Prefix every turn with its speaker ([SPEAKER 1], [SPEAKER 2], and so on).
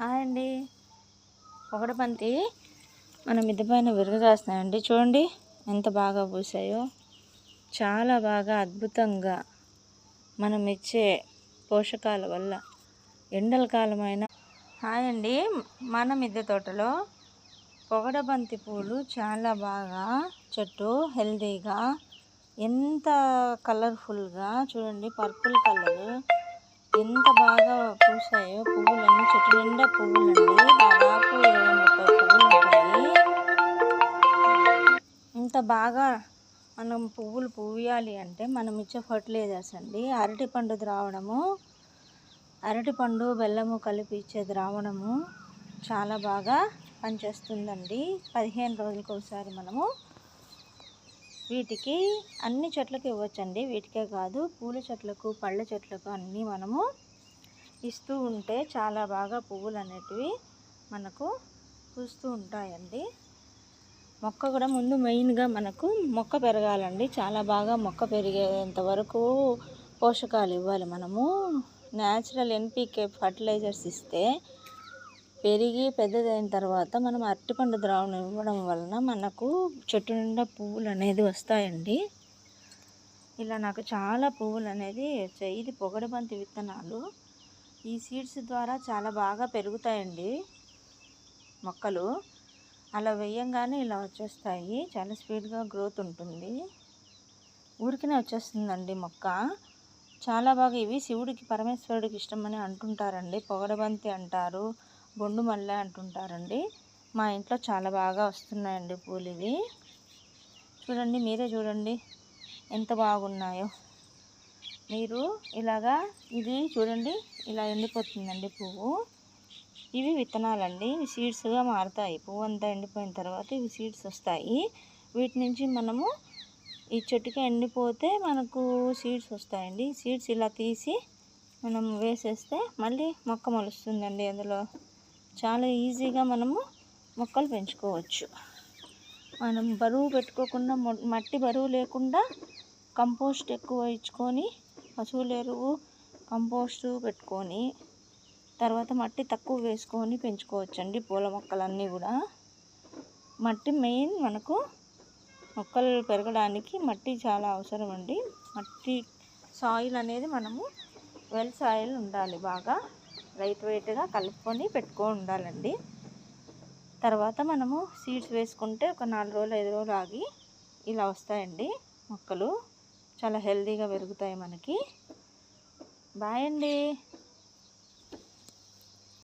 [SPEAKER 1] Hi అండి. పొగడబంతి మన మిద్దె పైన విరగజేస్తున్నాయండి చూడండి ఎంత బాగా పూసాయో. చాలా బాగా అద్భుతంగా మనం ఇచ్చే పోషకాల వల్ల. ఎండల కాలమైన. హాయ్ అండి. మన మిద్దె తోటలో పొగడబంతి పూలు చాలా బాగా చెట్టు హెల్దీగా ఎంత కలర్ఫుల్గా చూడండి పర్పుల్ కలర్. ఎంత బాగా పూసాయో పువ్వులన్నీ చెట్టు నిండా పువ్వులండి. దాదాపు ఇరవై ముప్పై పువ్వులు ఉంటాయి ఇంత బాగా మనం పువ్వులు పూయాలి అంటే మనం ఇచ్చే ఫర్టిలైజర్స్ అండి. అరటిపండు ద్రావణము అరటిపండు బెల్లము కలిపి ఇచ్చే ద్రావణము చాలా బాగా పనిచేస్తుందండి. పదిహేను రోజులకు ఒకసారి మనము వీటికి అన్ని చెట్లకు ఇవ్వచ్చండి. వీటికే కాదు పూల చెట్లకు పళ్ళ చెట్లకు అన్నీ మనము ఇస్తూ ఉంటే చాలా బాగా పువ్వులు అనేటివి మనకు పూస్తూ ఉంటాయండి. మొక్క కూడా ముందు మెయిన్గా మనకు మొక్క పెరగాలండి. చాలా బాగా మొక్క పెరిగేంత వరకు పోషకాలు ఇవ్వాలి మనము. న్యాచురల్ ఎన్పికే ఫర్టిలైజర్స్ ఇస్తే పెరిగి పెద్దదైన తర్వాత మనం అరటిపండు ద్రావణం ఇవ్వడం వలన మనకు చెట్టు నిండా పువ్వులు అనేది వస్తాయండి. ఇలా నాకు చాలా పువ్వులు అనేది వచ్చాయి. ఇది పొగడబంతి విత్తనాలు. ఈ సీడ్స్ ద్వారా చాలా బాగా పెరుగుతాయండి మొక్కలు. అలా వేయంగానే ఇలా వచ్చేస్తాయి. చాలా స్పీడ్గా గ్రోత్ ఉంటుంది. ఊరికినే వచ్చేస్తుందండి మొక్క. చాలా బాగా ఇవి శివుడికి పరమేశ్వరుడికి ఇష్టమని అంటుంటారండి. పొగడబంతి అంటారు. బొండు మల్లె అంటుంటారండి. మా ఇంట్లో చాలా బాగా వస్తున్నాయండి పూలు ఇవి చూడండి మీరే చూడండి ఎంత బాగున్నాయో. మీరు ఇలాగా ఇది చూడండి ఇలా ఎండిపోతుందండి పువ్వు. ఇవి విత్తనాలండి. సీడ్స్గా మారుతాయి. పువ్వు అంతా ఎండిపోయిన తర్వాత ఇవి సీడ్స్ వస్తాయి. వీటి నుంచి మనము ఈ చెట్టుకి ఎండిపోతే మనకు సీడ్స్ వస్తాయండి. సీడ్స్ ఇలా తీసి మనం వేసేస్తే మళ్ళీ మొక్క మొలుస్తుందండి అందులో. చాలా ఈజీగా మనము మొక్కలు పెంచుకోవచ్చు. మనం బరువు పెట్టుకోకుండా మట్టి బరువు లేకుండా కంపోస్ట్ ఎక్కువ ఇచ్చుకొని పశువుల ఎరువు కంపోస్టు పెట్టుకొని తర్వాత మట్టి తక్కువ వేసుకొని పెంచుకోవచ్చండి పూల మొక్కలన్నీ కూడా. మట్టి మెయిన్ మనకు మొక్కలు పెరగడానికి మట్టి చాలా అవసరం అండి మట్టి సాయిల్ అనేది మనము వెల్ సాయిల్ ఉండాలి బాగా. లైట్ వెయిట్గా కలుపుకొని పెట్టుకొని ఉండాలండి. తర్వాత మనము సీడ్స్ వేసుకుంటే ఒక నాలుగు రోజులు ఐదు రోజులు ఆగి ఇలా వస్తాయండి మొక్కలు. చాలా హెల్తీగా పెరుగుతాయి మనకి. బాయ్ అండి.